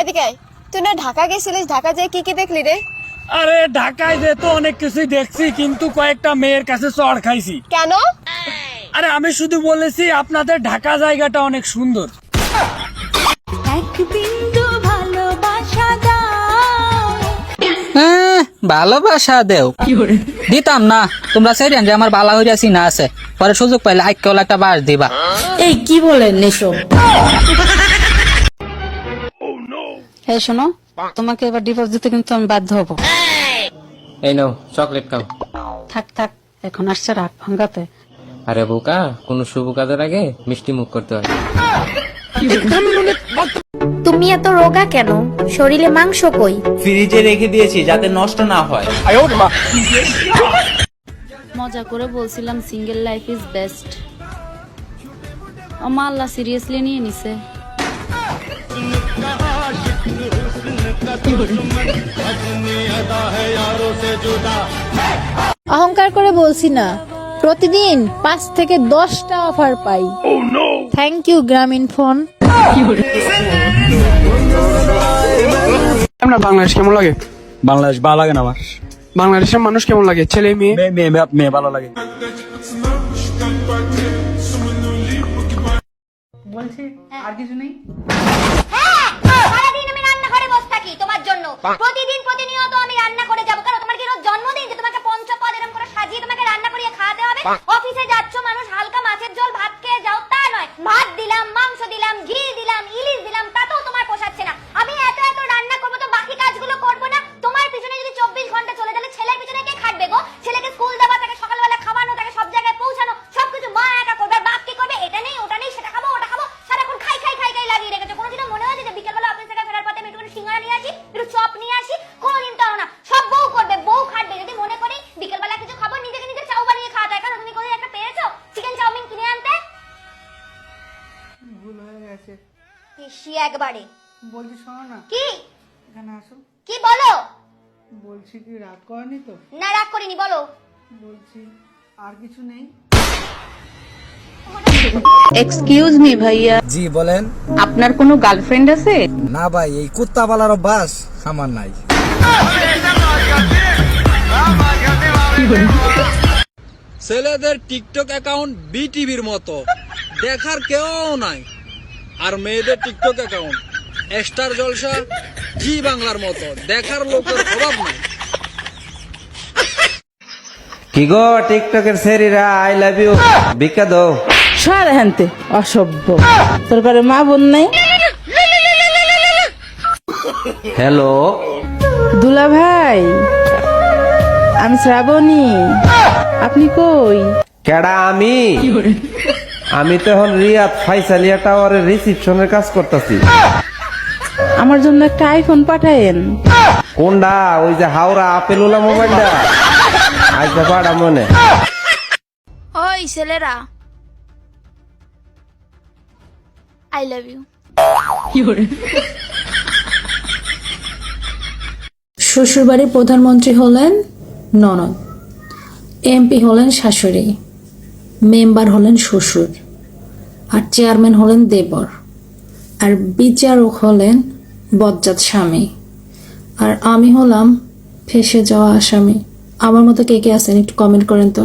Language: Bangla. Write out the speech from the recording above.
এদিকে আয়। তুই না ঢাকা গেছিলিস? ঢাকা যেয়ে কি কি দেখলি রে? আরে ঢাকায় যে তো অনেক কিছুই দেখছি কিন্তু কয়েকটা মেয়ের কাছে চড় খাইছি। কেন? আরে আমি শুধু বলেছি আপনাদের ঢাকা জায়গাটা অনেক সুন্দর। এক ভালোবাসা দাও। হ্যাঁ, ভালোবাসা দেও। দিতাম না তোমরা সেরিয়ান যে আমার বালা হইয়াছি না আছে। পরে সুযোগ পাইলে আইকেও একটা বাস দিবা। এই কি বলেন এসব? এই শোনো তোমাকে এবার ডিভোর্স দিতে কিন্তু আমি বাধ্য হব। এই নাও চকলেট খাও। থাক থাক এখন আসছে রাত ভাঙ্গাতে আরে বোকা কোন শুভ কাজের আগে মিষ্টি মুখ করতে হয়। তুমি এত রোগা কেন? শরীরে মাংস কই? ফ্রিজে রেখে দিয়েছি যাতে নষ্ট না হয়। মজা করে বলছিলাম সিঙ্গেল লাইফ ইজ বেস্ট আমার আল্লাহ সিরিয়াসলি নিয়ে নিছে। অহংকার করে বলছি না প্রতিদিন পাঁচ থেকে দশটা অফার পাই। থ্যাংক ইউ গ্রামীণ ফোন আপনার বাংলাদেশ কেমন লাগে? বাংলাদেশ ভালো লাগে না আমার। বাংলাদেশের মানুষ কেমন লাগে? ছেলে মেয়ে? মেয়ে মেয়ে ভালো লাগে। সারাদিন আমি রান্নাঘরে বসে থাকি তোমার জন্য। প্রতিদিন প্রতিনিয়ত আমি রান্না করে যাব। কারণ তোমার কি রোজ জন্মদিন? যে তোমাকে পঞ্চপদ এরকম করে সাজিয়ে তোমাকে রান্না করিয়ে খাওয়াতে হবে? গেছে পিসি একবারে। বলছি শোনো না। কি? এখানে আসো। কি বলো? বলছি কি রাগ করেনি তো? না রাগ করিনি বলো। বলছি আর কিছু নেই? এক্সকিউজ মি ভাইয়া। জি বলেন। আপনার কোনো গার্লফ্রেন্ড আছে? না ভাই এই কুত্তা পালার অভ্যাস আমার নাই। ছেলেদের টিকটক অ্যাকাউন্ট বিটিভির মতো। দেখার কেউ নাই। আর মেয়েদের TikTok account Star Jalsha Zee বাংলার মতো। দেখার লোকের অভাব নাই। কি গো টিকটকের সেরিরা আই লাভ ইউ বিকা দাও। সর হ্যান্তে অসভ্য। তোর ঘরে মা বোন নাই? হ্যালো দুলা ভাই আমি শ্রাবণী। আপনি কই? কেডা আমি? আমি তো এখন রিয়াদ ফাইসালিয়া টাওয়ারের রিসিপশনের কাজ করতেছি। আমার জন্য একটা আইফোন পাঠায়েন। কোনডা? ওই যে হাওড়া আপেল আপেলওয়ালা মোবাইলটা। আচ্ছা পাড়া মনে। ওই ছেলেরা। আই লাভ ইউ শ্বশুরবাড়ির প্রধানমন্ত্রী হলেন ননদ। এমপি হলেন শাশুড়ি। মেম্বার হলেন শ্বশুর। আর চেয়ারম্যান হলেন দেবর, আর বিচারক হলেন বজ্জাত স্বামী, আর আমি হলাম ফেসে যাওয়া আসামি আমার মতো কে কে আছেন একটু কমেন্ট করেন তো।